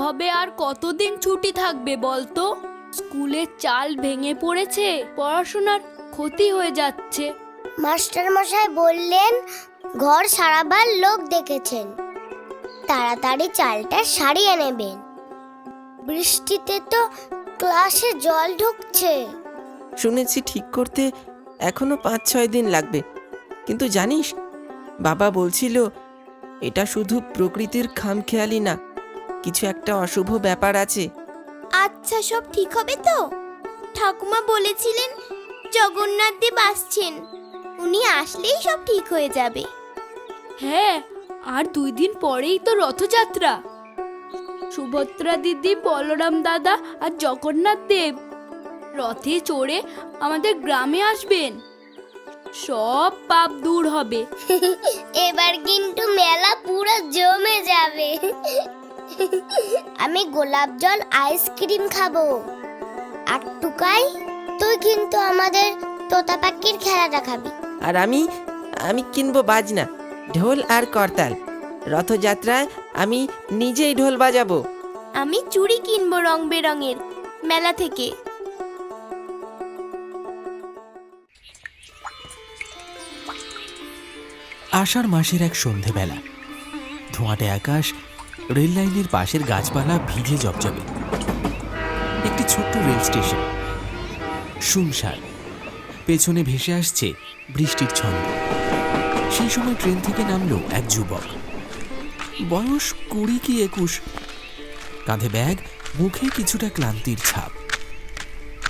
এভাবে আর কতদিন ছুটি থাকবে বলতো? স্কুলের চাল ভেঙে পড়েছে পড়াশোনার ক্ষতি হয়ে যাচ্ছে। মাস্টার মশাই বললেন ঘর সারাবার লোক দেখেছেন। তাড়াতাড়ি চালটা সারিয়ে নেবেন। বৃষ্টিতে তো ক্লাসে জল ঢুকছে। শুনেছি ঠিক করতে এখনও পাঁচ ছয় দিন লাগবে। কিন্তু জানিস বাবা বলছিল এটা শুধু প্রকৃতির খামখেয়ালি না কিছু একটা অশুভ ব্যাপার আছে। আচ্ছা সব ঠিক হবে তো? ঠাকুমা বলেছিলেন জগন্নাথ দেব আসছেন। উনি আসলেই সব ঠিক হয়ে যাবে। হ্যাঁ আর দুই দিন পরেই তো রথযাত্রা। সুভদ্রা দিদি বলরাম দাদা আর জগন্নাথ দেব রথে চড়ে আমাদের গ্রামে আসবেন। সব পাপ দূর হবে। এবার কিন্তু মেলা পুরো জমে যাবে। আমি গোলাপ জল আইসক্রিম খাব। আর টুকাই তুই কিন্তু আমাদের তোতা পাখির খেলাটা খাবি আর আমি আমি কিনবো বাজনা ঢোল আর করতাল। রথযাত্রায় আমি নিজেই ঢোল বাজাবো। আমি চুড়ি কিনবো রং বেরঙের মেলা থেকে। আষাঢ় মাসের এক সন্ধেবেলা ধোঁয়াটে আকাশ রেল লাইনের পাশের গাছপালা ভিজে জবজবে একটি ছোট্ট রেল স্টেশন। শুনশান। পেছনে ভেসে আসছে বৃষ্টির ছন্দ। সেই সময় ট্রেন থেকে নামলো এক যুবক। বয়স কুড়ি কি একুশ। কাঁধে ব্যাগ, মুখে কিছুটা ক্লান্তির ছাপ।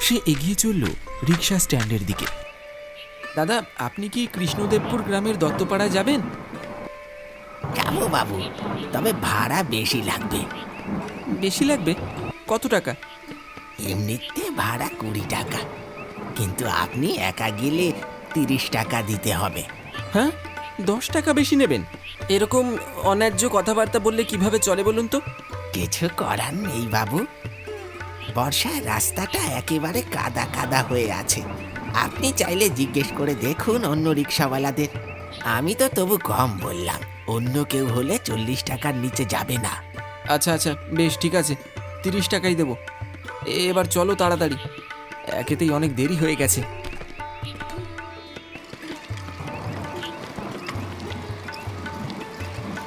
সে এগিয়ে চলল রিক্সা স্ট্যান্ডের দিকে। দাদা, আপনি কি কৃষ্ণদেবপুর গ্রামের দত্তপাড়া যাবেন? যাব বাবু? তবে ভাড়া বেশি লাগবে। বেশি লাগবে? কত টাকা? এমনিতে ভাড়া কুড়ি টাকা। কিন্তু আপনি একা গেলে তিরিশ টাকা দিতে হবে। হ্যাঁ? দশ টাকা বেশি নেবেন? এরকম অন্যায্য কথাবার্তা বললে কীভাবে চলে বলুন তো? কিছু করার নেই বাবু। বর্ষায় রাস্তাটা একেবারে কাদা কাদা হয়ে আছে। আপনি চাইলে জিজ্ঞেস করে দেখুন অন্য রিক্সাওয়ালাদের। আমি তো তবু কম বললাম। অন্য কেউ হলে চল্লিশ টাকার নিচে যাবে না। আচ্ছা আচ্ছা বেশ ঠিক আছে। তিরিশ টাকাই দেবো। এবার চলো তাড়াতাড়ি। একেতেই অনেক দেরি হয়ে গেছে।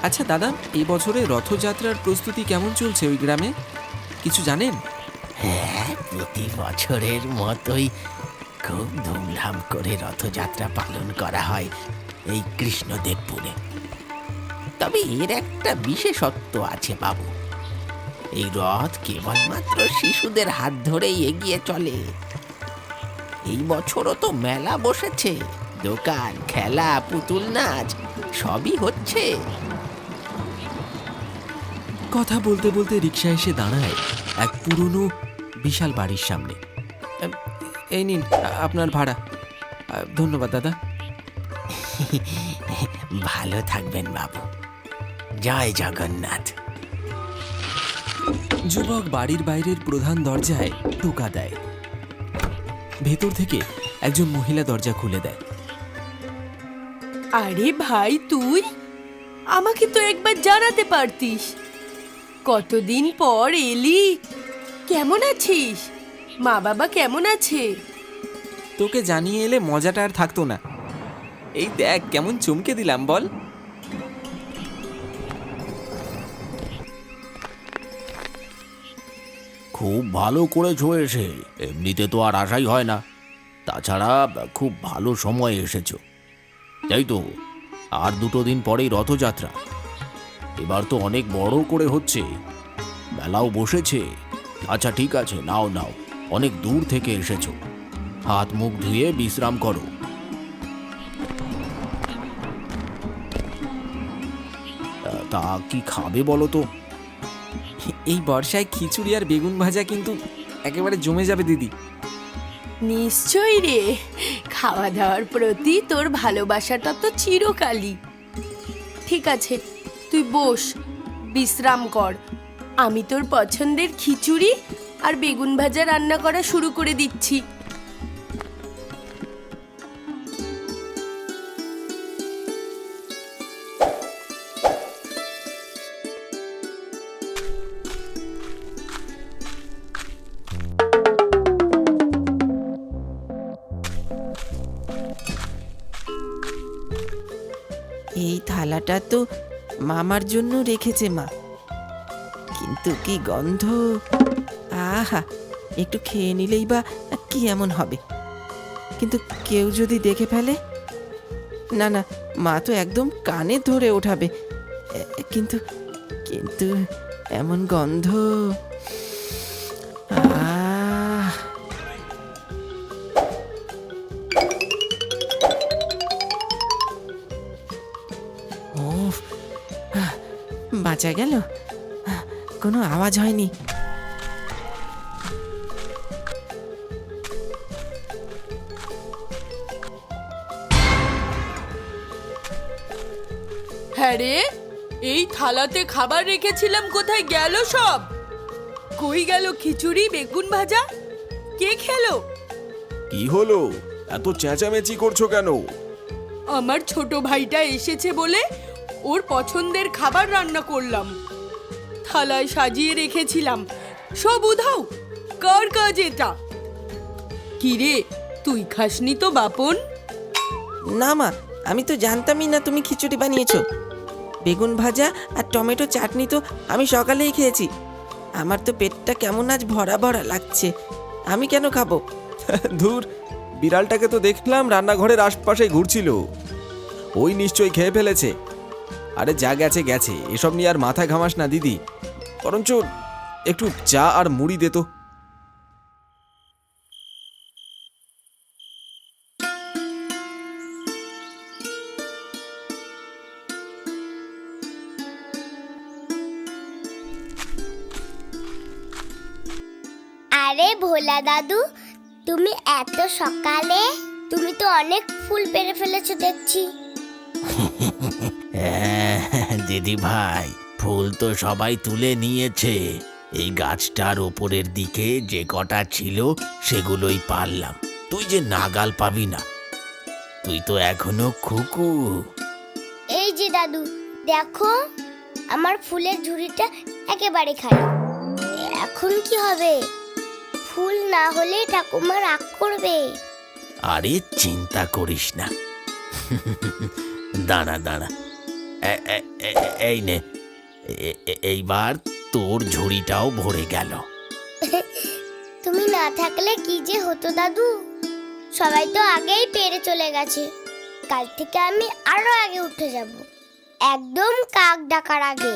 আচ্ছা দাদা এই বছরে রথযাত্রার প্রস্তুতি কেমন চলছে ওই গ্রামে? কিছু জানেন? হ্যাঁ প্রতি বছরের মতোই খুব ধুমধাম করে রথযাত্রা পালন করা হয় এই কৃষ্ণদেবপুরে। তবে এর একটা বিশেষত্ব আছে বাবু। এই রথ কেবলমাত্র শিশুদের হাত ধরেই এগিয়ে চলে। এই বছরও তো মেলা বসেছে দোকান খেলা পুতুল নাচ সবই হচ্ছে। কথা বলতে বলতে রিক্সা এসে দাঁড়ায় এক পুরনো বিশাল বাড়ির সামনে। এই নিন আপনার ভাড়া। ধন্যবাদ দাদা। ভালো থাকবেন বাবু। জয় জগন্নাথ। যুবক বাড়ির বাইরের প্রধান দরজায় টোকা দেয়। ভেতর থেকে একজন মহিলা দরজা খুলে দেয়। আরে ভাই তুই? আমাকে তো একবার জানাতে পারতিস। কতদিন পর এলি? কেমন আছিস? মা বাবা কেমন আছে? তোকে জানিয়ে এলে মজাটা আর থাকতো না। এই দেখ কেমন চমকে দিলাম বল। খুব ভালো করেছ এসে। এমনিতে তো আর আশাই হয় না। তাছাড়া খুব ভালো সময় এসেছ। তাই তো, আর দুটো দিন পরেই রথযাত্রা। এবার তো অনেক বড় করে হচ্ছে। মেলাও বসেছে। আচ্ছা ঠিক আছে, নাও নাও, অনেক দূর থেকে এসেছ। হাত মুখ ধুয়ে বিশ্রাম করো। তা- কি খাবে বলো তো? এই বর্ষায় খিচুড়ি আর বেগুন ভাজা কিন্তু একেবারে জমে যাবে, দিদি। নিশ্চয়ই রে। খাওয়া দাওয়ার প্রতি তোর ভালোবাসাটা তো চিরকালই। ঠিক আছে, তুই বস, বিশ্রাম কর। আমি তোর পছন্দের খিচুড়ি আর বেগুন ভাজা রান্না করা শুরু করে দিচ্ছি। থালাটা তো মামার জন্য রেখেছে মা। কিন্তু কি গন্ধ? আহা, একটু খেয়ে নিলেই বা কি এমন হবে? কিন্তু কেউ যদি দেখে ফেলে? না না, মা তো একদম কানে ধরে ওঠাবে। কিন্তু কিন্তু এমন গন্ধ। বাঁচা গেল? কোনো আওয়াজ হয়নি। হ্যাঁ রে এই থালাতে খাবার রেখেছিলাম কোথায় গেল সব? কই গেল খিচুড়ি বেগুন ভাজা? কে খেলো? কি হলো? এত চেঁচামেচি করছ কেন? আমার ছোট ভাইটা এসেছে বলে ওর পছন্দের খাবার রান্না করলাম। থালায় সাজিয়ে রেখেছিলাম। সব উধাও কার কাজ এটা? কিরে তুই খাসনি তো বাপন? না মা আমি তো জানতামই না তুমি খিচুড়ি বানিয়েছো। বেগুন ভাজা আর টমেটো চাটনি তো আমি সকালেই খেয়েছি। আমার তো পেটটা কেমন আজ ভরা ভরা লাগছে। আমি কেন খাব? ধুর বিড়ালটাকে তো দেখলাম রান্নাঘরের আশপাশে ঘুরছিল। ওই নিশ্চয়ই খেয়ে ফেলেছে। আরে যা গেছে গেছে। এসব নিয়ে আর মাথা ঘামাস না দিদি। বরঞ্চ একটু চা আর মুড়ি দে তো। আরে ভোলা দাদু তুমি এত সকালে তুমি তো অনেক ফুল পেরে ফেলেছো দেখছি। হ্যাঁ, দিদি ভাই ফুল তো সবাই তুলে নিয়েছে। এই গাছটার ওপরের দিকে যে কটা ছিল সেগুলোই পারলাম। তুই যে নাগাল পাবি না। তুই তো এখনও খুকু। এই যে দাদু দেখো আমার ফুলের ঝুড়িটা একেবারে খালি। এখন কি হবে? ফুল না হলে ঠাকুমা রাগ করবে। আরে চিন্তা করিস না। দাঁড়া দাঁড়া। এই নে। এইবার তোর ঝুড়িটাও ভরে গেল। তুমি না থাকলে কি যে হতো দাদু? সবাই তো আগেই পেরে চলে গেছে। কাল থেকে আমি আরও আগে উঠে যাব। একদম কাক ডাকার আগে।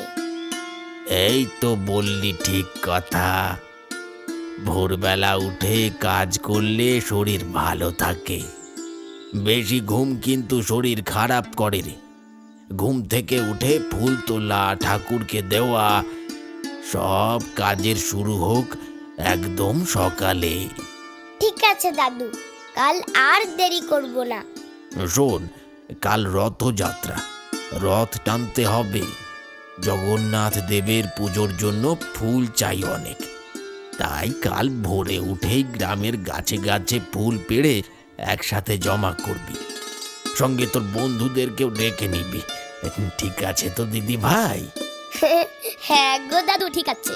এই তো বললি ঠিক কথা। ভোরবেলা উঠে কাজ করলে শরীর ভালো থাকে। বেশি ঘুম কিন্তু শরীর খারাপ করে রে। ঘুম থেকে উঠে ফুল তোলা ঠাকুরকে দেওয়া সব কাজের শুরু হোক একদম সকালে। ঠিক আছে দাদু কাল আর দেরি করব না। শোন কাল রথযাত্রা রথ টানতে হবে। জগন্নাথ দেবের পুজোর জন্য ফুল চাই অনেক। তাই কাল ভোরে উঠেই গ্রামের গাছে গাছে ফুল পেড়ে একসাথে জমা করবি। সঙ্গে তোর বন্ধুদেরকেও ডেকে নিবি। ঠিক আছে তো দিদি ভাই? হ্যাঁ গো দাদু ঠিক আছে।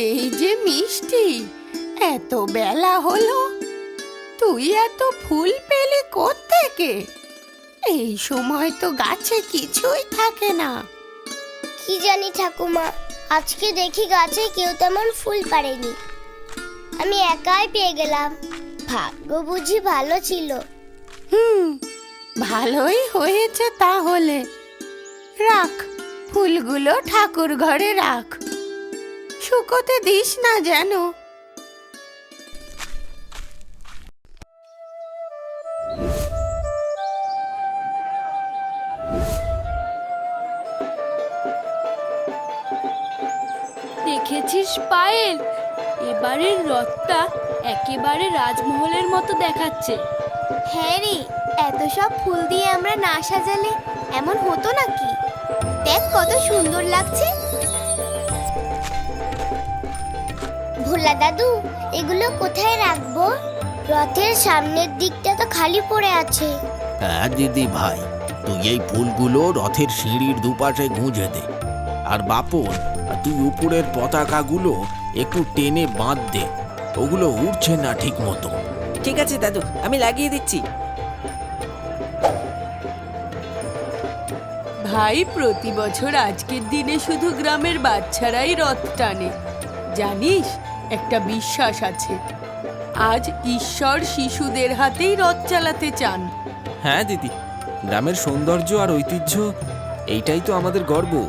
এই যে মিষ্টি এত বেলা হলো। তুই এত ফুল পেলি থেকে এই সময় তো গাছে কিছুই থাকে না। কি জানি ঠাকুমা আজকে দেখি গাছে কেউ তেমন ফুল পারেনি আমি একাই পেয়ে গেলাম। ভাগ্য বুঝি ভালো ছিল। হুম ভালোই হয়েছে তাহলে। রাখ ফুলগুলো ঠাকুর ঘরে রাখ। শুকোতে দিস না যেন। দেখেছিস পায়েল? এবারের রথটা একেবারে রাজমহলের মতো দেখাচ্ছে। হ্যাঁ রে এত সব ফুল দিয়ে আমরা না সাজালে এমন হতো নাকি? দেখ কত সুন্দর লাগছে। ভোলা দাদু এগুলো কোথায় রাখব? রথের সামনের দিকটা তো খালি পড়ে আছে। হ্যাঁ দিদি ভাই তুই এই ফুলগুলো রথের সিঁড়ির দুপাশে গুঁজে দে। আর বাপন তুই উপরের পতাকাগুলো একটু টেনে বাঁধ দে। ওগুলো উঠছে না ঠিক মতো ঠিক আছে দাদু আমি লাগিয়ে দিচ্ছি। ভাই প্রতি বছর আজকের দিনে শুধু গ্রামের বাচ্চারাই রথ টানে। জানিস একটা বিশ্বাস আছে। আজ ঈশ্বর শিশুদের হাতেই রথ চালাতে চান। হ্যাঁ দিদি গ্রামের সৌন্দর্য আর ঐতিহ্য এইটাই তো আমাদের গর্ব।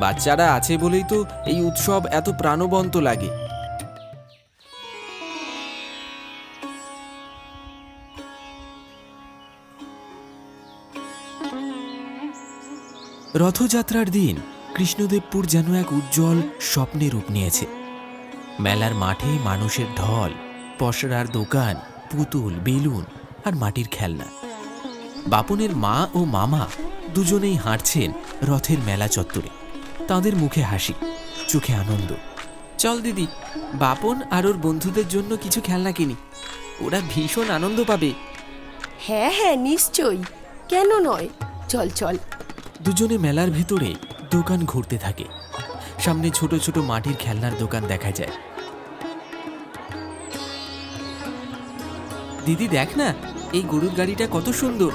বাচ্চারা আছে বলেই তো এই উৎসব এত প্রাণবন্ত লাগে। রথযাত্রার দিন কৃষ্ণদেবপুর যেন এক উজ্জ্বল স্বপ্নে রূপ নিয়েছে। মেলার মাঠে মানুষের ঢল, পসরার দোকান, পুতুল, বেলুন আর মাটির খেলনা। বাপনের মা ও মামা দুজনেই হাঁটছেন রথের মেলা চত্বরে। তাদের মুখে হাসি চোখে আনন্দ। চল দিদি বাপন আর ওর বন্ধুদের জন্য কিছু খেলনা কিনি। ওরা ভীষণ আনন্দ পাবে। হ্যাঁ হ্যাঁ নিশ্চয়ই। কেন নয়? চল চল। দুজনে মেলার ভেতরে দোকান ঘুরতে থাকে। সামনে ছোট ছোট মাটির খেলনার দোকান দেখা যায়। দিদি দেখ না এই গরুর গাড়িটা কত সুন্দর।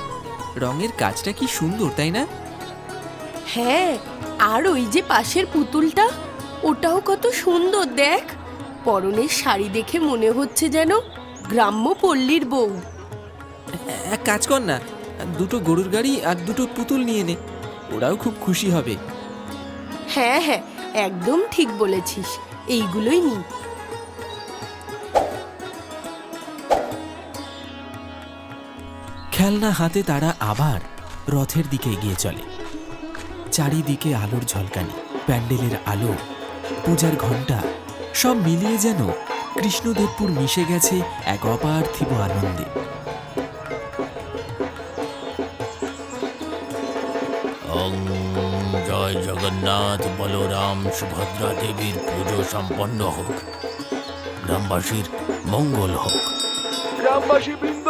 রঙের কাজটা কি সুন্দর তাই না? হ্যাঁ আর ওই যে পাশের পুতুলটা ওটাও কত সুন্দর দেখ। পরনের শাড়ি দেখে মনে হচ্ছে যেন গ্রাম্য পল্লীর বউ। এক কাজ কর না দুটো গরুর গাড়ি আর দুটো পুতুল নিয়ে নে ওরাও খুব খুশি হবে। হ্যাঁ হ্যাঁ একদম ঠিক বলেছিস এইগুলোই নি। খেলনা হাতে তারা আবার রথের দিকে এগিয়ে চলে। চারিদিকে আলোর ঝলকানি প্যান্ডেলের আলো পূজার ঘণ্টা সব মিলিয়ে যেন কৃষ্ণদেবপুর মিশে গেছে এক অপার্থিব আনন্দে। ওং জয় জগন্নাথ বলরাম সুভদ্রা দেবীর পুজো সম্পন্ন হোক। গ্রামবাসীর মঙ্গল হোক। গ্রামবাসী বৃন্দ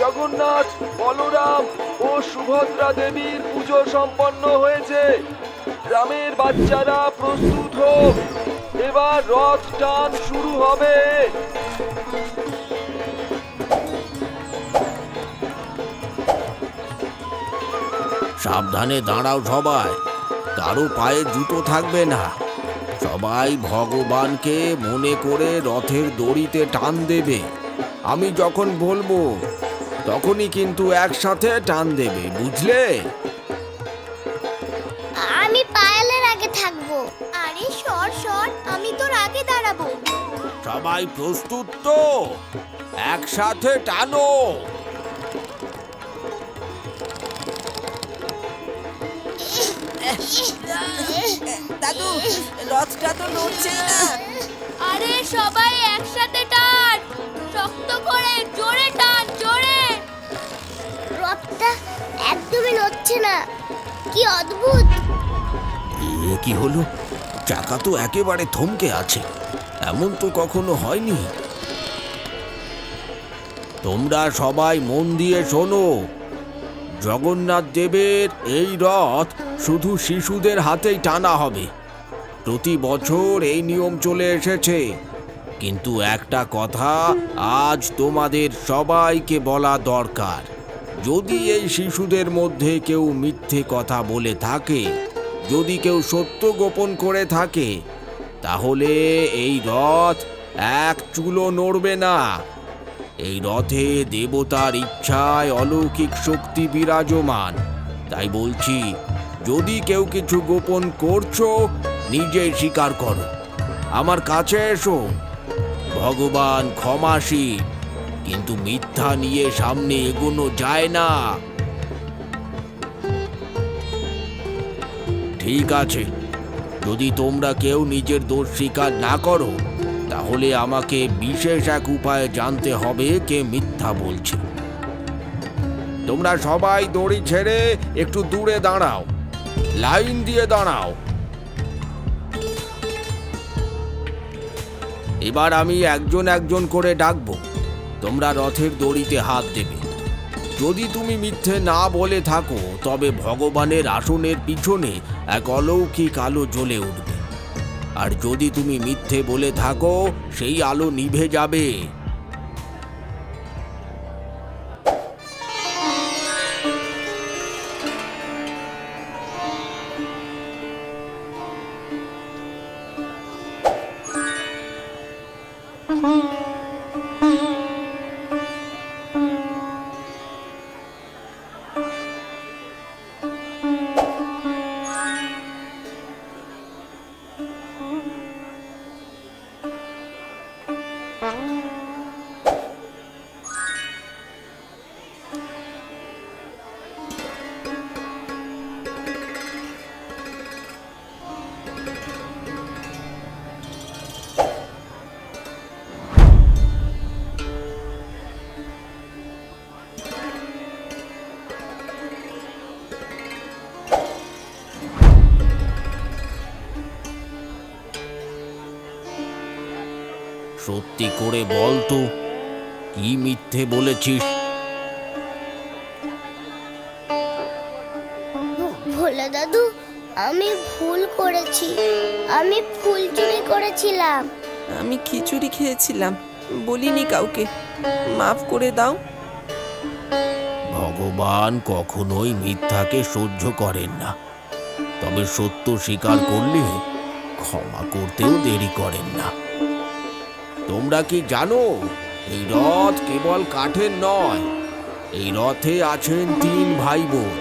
জগন্নাথ বলরাম ও সুভদ্রা দেবীর পুজো সম্পন্ন হয়েছে। গ্রামের বাচ্চারা প্রস্তুত হোক। এবার রথ টান শুরু হবে। সাবধানে দাঁড়াও সবাই। কারও পায়ে জুতো থাকবে না। সবাই ভগবানকে মনে করে রথের দড়িতে টান দেবে। আমি যখন বলব তখনই কিন্তু একসাথে টান দেবে বুঝলে? আমি পায়েলের আগে থাকব। আরে সর সর আমি তোর আগে দাঁড়াবো। সবাই প্রস্তুত তো? একসাথে টানো। দাদু রথটা তো নড়ছেই না। আরে সবাই একসাথে টান। শক্ত করে জোরে টান জোরে। রথটা একদমই নড়ছে না। কি অদ্ভুত। এ কি হলো? চাকা তো একেবারে থমকে আছে। এমন তো কখনো হয়নি। তোমরা সবাই মন দিয়ে শোনো। জগন্নাথ দেবের এই রথ শুধু শিশুদের হাতেই টানা হবে। প্রতি বছর এই নিয়ম চলে এসেছে। কিন্তু একটা কথা আজ তোমাদের সবাইকে বলা দরকার। যদি এই শিশুদের মধ্যে কেউ মিথ্যে কথা বলে থাকে, যদি কেউ সত্য গোপন করে থাকে, তাহলে এই রথ এক চুলো নড়বে না। এই রথে দেবতার ইচ্ছায় অলৌকিক শক্তি বিরাজমান। তাই বলছি, যদি কেউ কিছু গোপন করছ নিজেই স্বীকার করো। আমার কাছে এসো। ভগবান ক্ষমাসীন কিন্তু মিথ্যা নিয়ে সামনে এগোনো যায় না। ঠিক আছে, যদি তোমরা কেউ নিজের দোষ স্বীকার না করো, তাহলে আমাকে বিশেষ এক উপায়ে জানতে হবে কে মিথ্যা বলছে। তোমরা সবাই দড়ি ছেড়ে একটু দূরে দাঁড়াও, লাইন দিয়ে দাঁড়াও। এবার আমি একজন একজন করে ডাকবো। তোমরা রথের দড়িতে হাত দেবে। যদি তুমি মিথ্যে না বলে থাকো, তবে ভগবানের আসনের পিছনে এক অলৌকিক আলো জ্বলে উঠবে। আর যদি তুমি মিথ্যে বলে থাকো, সেই আলো নিভে যাবে। সত্যি করে বল তো কি মিথ্যে বলেছিস? ভোলা দাদু আমি ভুল করেছি। আমি ফুল চুরি করেছিলাম। আমি খিচুড়ি খেয়েছিলাম বলিনি কাউকে। মাফ করে দাও। ভগবান কখনোই মিথ্যাকে সহ্য করেন না। তবে সত্য স্বীকার করলে ক্ষমা করতেও দেরি করেন না। তোমরা কি জানো? এই রথ কেবল কাঠের নয়, এই রথে আছেন তিন ভাই বোন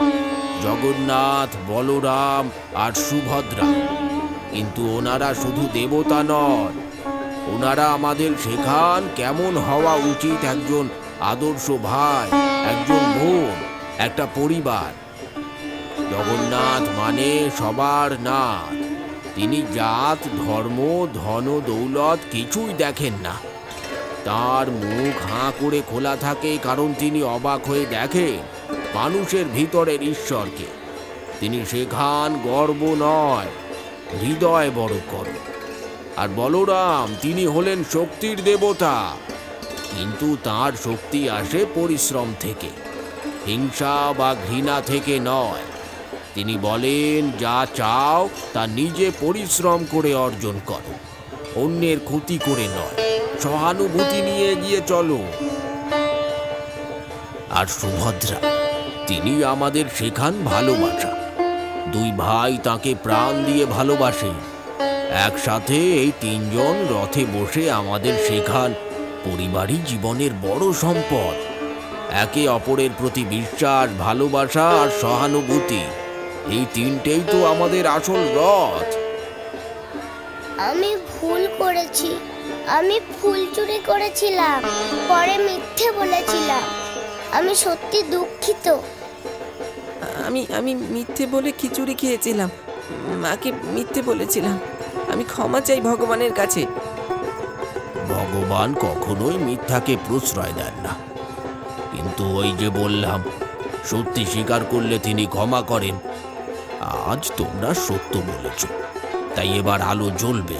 জগন্নাথ, বলরাম আর সুভদ্রা। কিন্তু ওনারা শুধু দেবতা নন ওনারা আমাদের শেখান কেমন হওয়া উচিত একজন আদর্শ ভাই, একজন বোন, একটা পরিবার। জগন্নাথ মানে সবার নাথ তিনি জাত, ধর্ম, ধন, দৌলত কিছুই দেখেন না। তার মুখ হাঁ করে খোলা থাকে কারণ তিনি অবাক হয়ে দেখেন মানুষের ভিতরের ঈশ্বরকে। তিনি শেখান গর্ব নয়, হৃদয় বড় কর আর বলরাম, তিনি হলেন শক্তির দেবতা। কিন্তু তার শক্তি আসে পরিশ্রম থেকে, হিংসা বা ঘৃণা থেকে নয়। তিনি বলেন, যা চাও তা নিজে পরিশ্রম করে অর্জন করো। অন্যের ক্ষতি করে নয়। সহানুভূতি নিয়ে এগিয়ে চলো। আর সুভদ্রা, তিনি আমাদের শেখান ভালোবাসা। দুই ভাই তাকে প্রাণ দিয়ে ভালোবাসে। একসাথে এই তিনজন রথে বসে আমাদের শেখান পরিবারই জীবনের বড় সম্পদ। একে অপরের প্রতি বিশ্বাস, ভালোবাসা আর সহানুভূতি। এই তিনটেই তো আমাদের আসল রথ। আমি ভুল করেছি। আমি ফুল চুরি করেছিলাম। পরে মিথ্যে বলেছিলাম। আমি সত্যি দুঃখিত। আমি আমি মিথ্যে বলে খিচুড়ি খেয়েছিলাম? মাকে মিথ্যে বলেছিলাম। আমি ক্ষমা চাই ভগবানের কাছে। ভগবান কখনোই মিথ্যাকে প্রশ্রয় দেন না। কিন্তু ওই যে বললাম সত্যি স্বীকার করলে তিনি ক্ষমা করেন। আজ তোমরা সত্য বলেছ। তাই এবার আলো জ্বলবে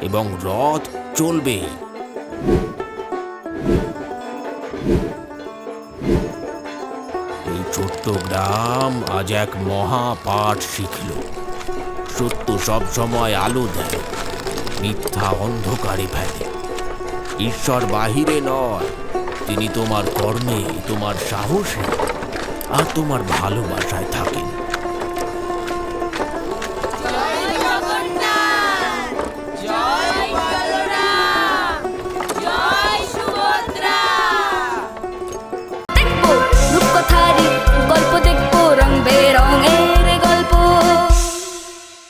এবং রথ চলবে। এই ছোট্ট গ্রাম আজ এক মহা পাঠ শিখল। সত্য সব সময় আলো দেয়, মিথ্যা অন্ধকারে ফেলে। ঈশ্বর বাহিরে নয়, তিনি তোমার কর্মে, তোমার সাহসে আর তোমার ভালোবাসায় থাকেন।